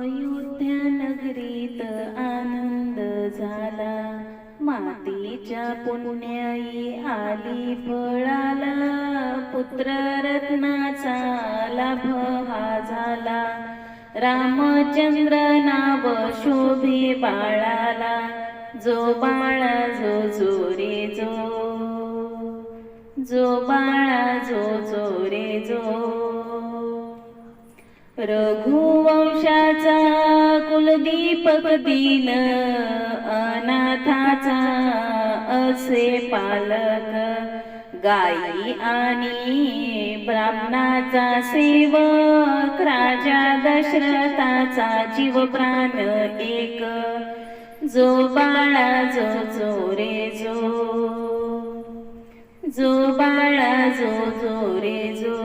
अयोध्या नगरीत आनंद झाला. मातीच्या पुण्याई आली फळाला. पुत्र रत्नाचा लाभ हा झाला. रामचंद्र नाव शोभे बाळाला. जो बाळा जो जो रे जो. जो बाळा जो जो. रे जो अनाथाचा कुलदीपक दिन अनाथाचा असे पालक गाई आणि ब्राह्मणाचा सेवक राजा दशरथाचा जीव प्राण एक. जो बाळा जो जो रे जो जो बाळा जो जो रे जो.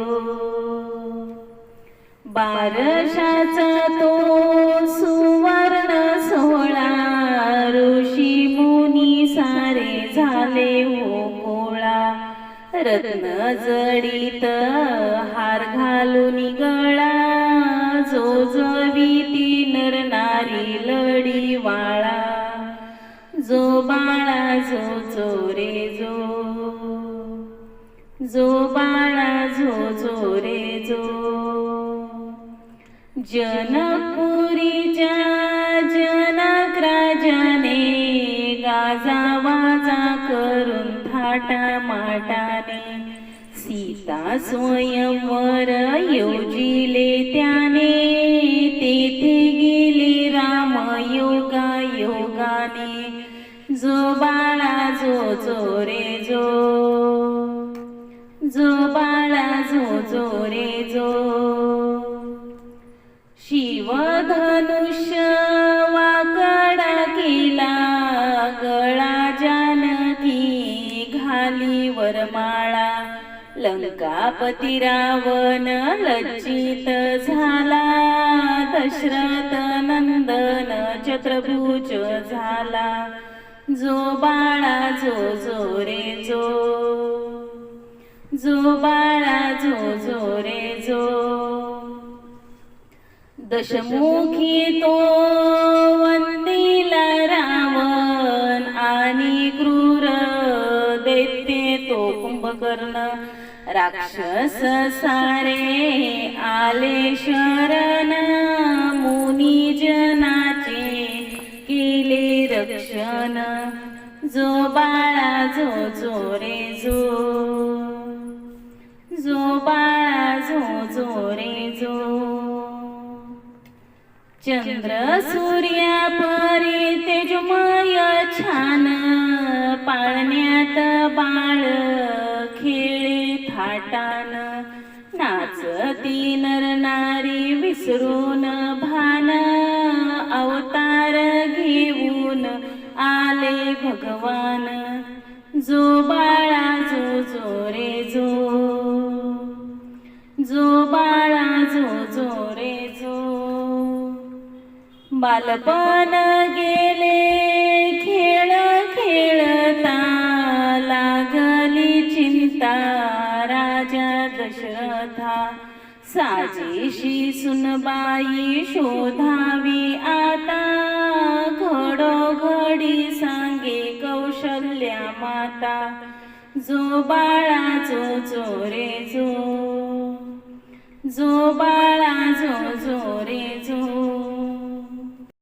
बारशाचा रत्न जडीत हार घालून गळा. जो जवी ती नर नारी लढी वाळा. जो बाळा जो जो रे जो. जो बाळा जो जो रे जो. जनपुरीच्या जनक राजाने गाजा थाटा माटाने सीता स्वयंवर योजिले त्याने तेथे गेले राम योगा योगाने. जो बाळा जो जो रे जो जो बाळा जो जो रे जो. शिवधनुष्य वरमाळा लंकापती रावण लज्जित झाला. दशरथ नंदन चत्रभुज झाला. जो बाळा जो जो रे जो. जो बाळा जो जो रे जो. दशमुखी तो कर्ण राक्षस सारे आले शरण मुनी जनाचे केले रक्षण. जो बाळा जो जो रे जो जो बाळा जो जो रे जो. चंद्र सूर्या परी तेजमय छान पाळण्यात बाळ थाटान नाचती नर नारी विसरून भान अवतार घेऊन आले भगवान. जो बाळा जो जो रे जो. जो बाळा जो जो रे जो. बालपण गेले खेळ खेळता लागली चिंता. राजा दशरथा साजेशी सुनबाई शोधावी आता. घडोघडी सांगे कौशल्या माता जो बाळा जो चोरे जो. जो बाळा जो जो